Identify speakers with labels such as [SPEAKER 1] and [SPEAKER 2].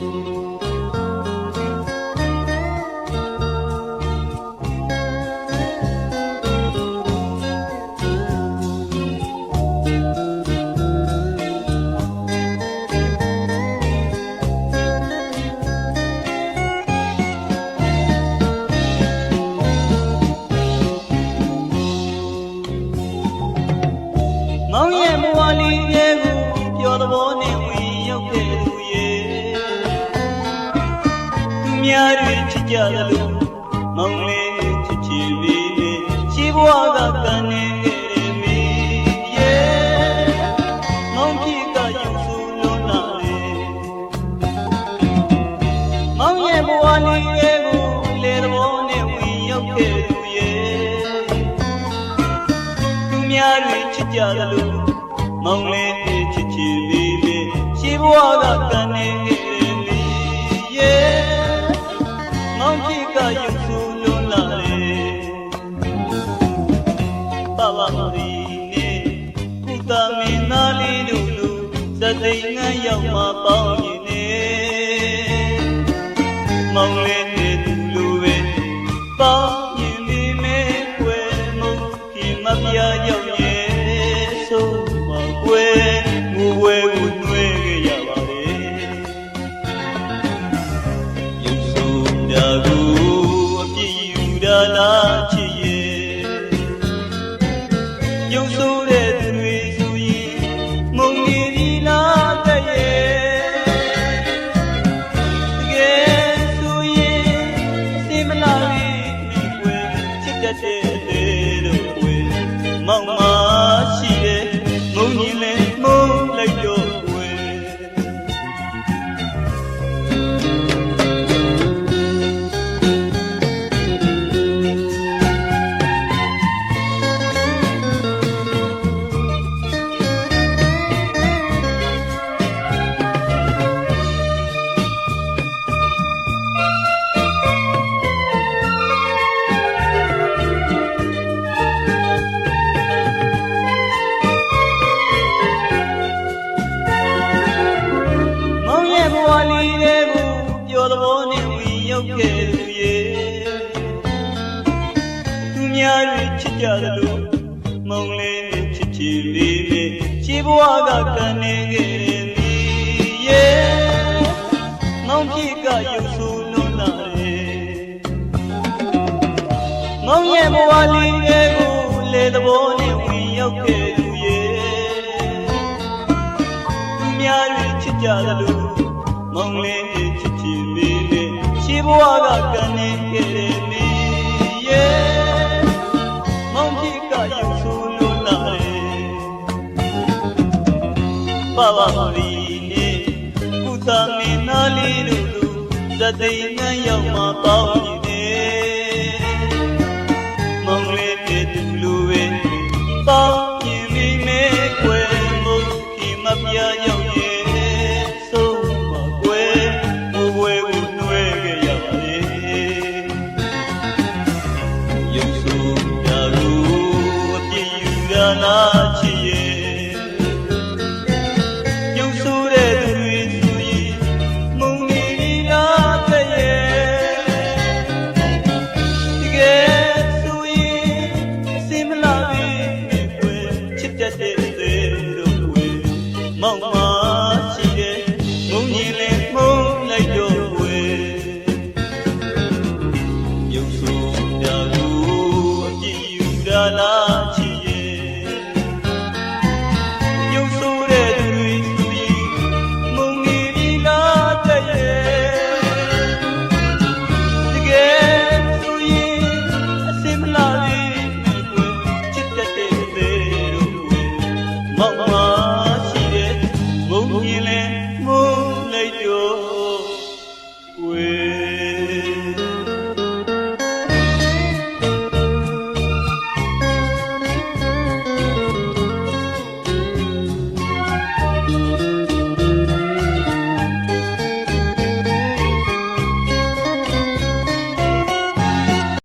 [SPEAKER 1] မော ကြတယ်လို့မောင်လေးချစ်ချင်လေးနဲ့ရှိဘွားကကနေခဲ့တယ်မီရဲ့မောင်ကြီးကယူဆူလို့လာလေမောင်ရဲ့မဝလီရဲ့ကိုလေသဘောနဲ့ဝင်ရောက်ခဲ့သူရဲ့သူများတွေချစ်ကြတယ်လို့မောင်လေးချစ်ချင်လေးလေးရှိဘဝကကနေနေလေရဲ့မောင် ကြီးကယူဆူလုံးလာလေပါပါရီနေကုသမင်းသားလေးတို့လူသသိငန်းရောက်မှပေါင်းရင်နေမောင်လေးနေသူလို ဆို များတွေချစ်ကြတယ်လို့မောင်လေးနဲ့ချစ်ချင်လေးနဲ့ခြေဘဝကကနေခဲ့တယ်မိရဲ့မောင်ကြီးကယူဆူလို့လာတယ်မောင်ရဲ့ဘဝလေးလေးကိုလေသဘောနဲ့ဝင်ရောက်ခဲ့သူရဲ့သူများတွေချစ်ကြတယ်လို့မောင်လေးတွေချစ်ချင်မေးနေရှိဘဝကကနေခဲ့ ပဝမရီနေကုသမင်းနာလေးတို့လူသတိနဲ့ရောက်မှပေါင်းကြည့်နေမောင်လေးတဲ့သူလူဝဲပေါင်းကြည့်နေမဲကွယ်မှုဒီမပြရောက်ရဲ့ဆုံးမကွယ်ဘဝကိုနှွဲကြရပါလေရုပ်ဆိုးရာလူအပြည့်ယူရလား Mallar